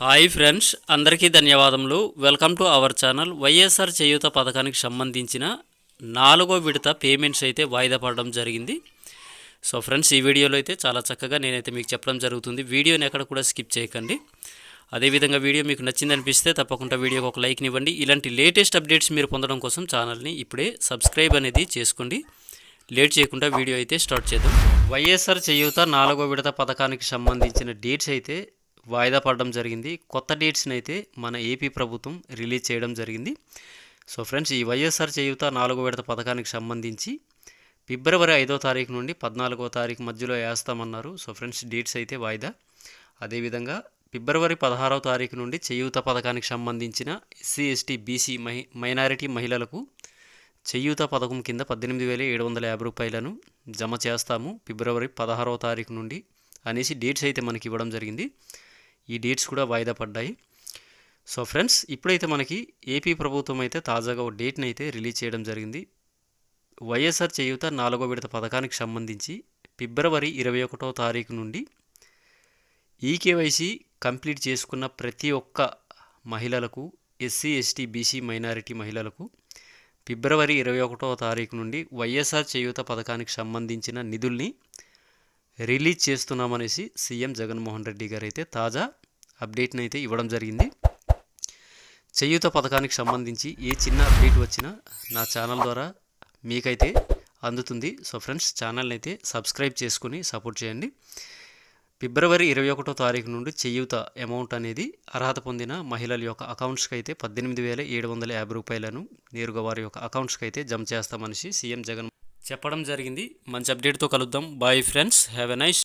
Hi friends అందరికీ ధన్యవాదములు. Welcome to our channel. YSR Cheyutha పథకానికి సంబంధించిన నాలుగో విడత పేమెంట్స్ అయితే వాయిదా పడడం జరిగింది. సో ఫ్రెండ్స్ ఈ వీడియోలో అయితే చాలా చక్కగా నేనైతే మీకు చెప్పడం జరుగుతుంది. వీడియోని ఎక్కడ కూడా స్కిప్ చేయకండి. అదేవిధంగా వీడియో మీకు నచ్చింది అనిపిస్తే తప్పకుండా వీడియోకి ఒక లైక్ ఇవ్వండి. ఇలాంటి లేటెస్ట్ అప్డేట్స్ మీరు పొందడం కోసం ఛానల్ని ఇప్పుడే సబ్స్క్రైబ్ అనేది చేసుకోండి. లేట్ చేయకుండా వీడియో అయితే స్టార్ట్ చేద్దాం. వైఎస్ఆర్ చేయూత నాలుగో విడత పథకానికి సంబంధించిన డేట్స్ అయితే వాయిదా పడడం జరిగింది. కొత్త డేట్స్ని అయితే మన ఏపీ ప్రభుత్వం రిలీజ్ చేయడం జరిగింది. సో ఫ్రెండ్స్ ఈ వైఎస్ఆర్ చేయూత నాలుగో విడత పథకానికి సంబంధించి ఫిబ్రవరి ఐదో తారీఖు నుండి పద్నాలుగో తారీఖు మధ్యలో వేస్తామన్నారు. సో ఫ్రెండ్స్ డేట్స్ అయితే వాయిదా. అదేవిధంగా ఫిబ్రవరి పదహారవ తారీఖు నుండి చేయూత పథకానికి సంబంధించిన ఎస్సీ ఎస్టీ బీసీ మహి మైనారిటీ మహిళలకు చేయూత పథకం కింద పద్దెనిమిది వేల ఏడు వందల యాభై రూపాయలను జమ చేస్తాము ఫిబ్రవరి పదహారవ తారీఖు నుండి అనేసి డేట్స్ అయితే మనకి ఇవ్వడం జరిగింది. ఈ డేట్స్ కూడా వాయిదా పడ్డాయి. సో ఫ్రెండ్స్ ఇప్పుడైతే మనకి ఏపీ ప్రభుత్వం అయితే తాజాగా ఒక డేట్ని అయితే రిలీజ్ చేయడం జరిగింది. వైఎస్ఆర్ చేయూత నాలుగో విడత పథకానికి సంబంధించి ఫిబ్రవరి ఇరవై ఒకటో తారీఖు నుండి ఈకేవైసీ కంప్లీట్ చేసుకున్న ప్రతి ఒక్క మహిళలకు ఎస్సీ ఎస్టీ బీసీ మైనారిటీ మహిళలకు ఫిబ్రవరి ఇరవై ఒకటో తారీఖు నుండి వైఎస్ఆర్ చేయూత పథకానికి సంబంధించిన నిధుల్ని రిలీజ్ చేస్తున్నామనేసి సీఎం జగన్మోహన్ రెడ్డి గారు అయితే తాజా అప్డేట్ని అయితే ఇవ్వడం జరిగింది. చేయూత పథకానికి సంబంధించి ఏ చిన్న అప్డేట్ వచ్చినా నా ఛానల్ ద్వారా మీకైతే అందుతుంది. సో ఫ్రెండ్స్ ఛానల్ని అయితే సబ్స్క్రైబ్ చేసుకుని సపోర్ట్ చేయండి. ఫిబ్రవరి ఇరవై ఒకటో తారీఖు నుండి చేయూత అమౌంట్ అనేది అర్హత పొందిన మహిళల యొక్క అకౌంట్స్కి అయితే పద్దెనిమిది వేల ఏడు వందల యాభై రూపాయలను నేరుగా వారి యొక్క అకౌంట్స్కి అయితే జమ చేస్తామనేసి సీఎం జగన్ చెప్పడం జరిగింది. మంచి అప్డేట్తో కలుద్దాం. Bye friends have a nice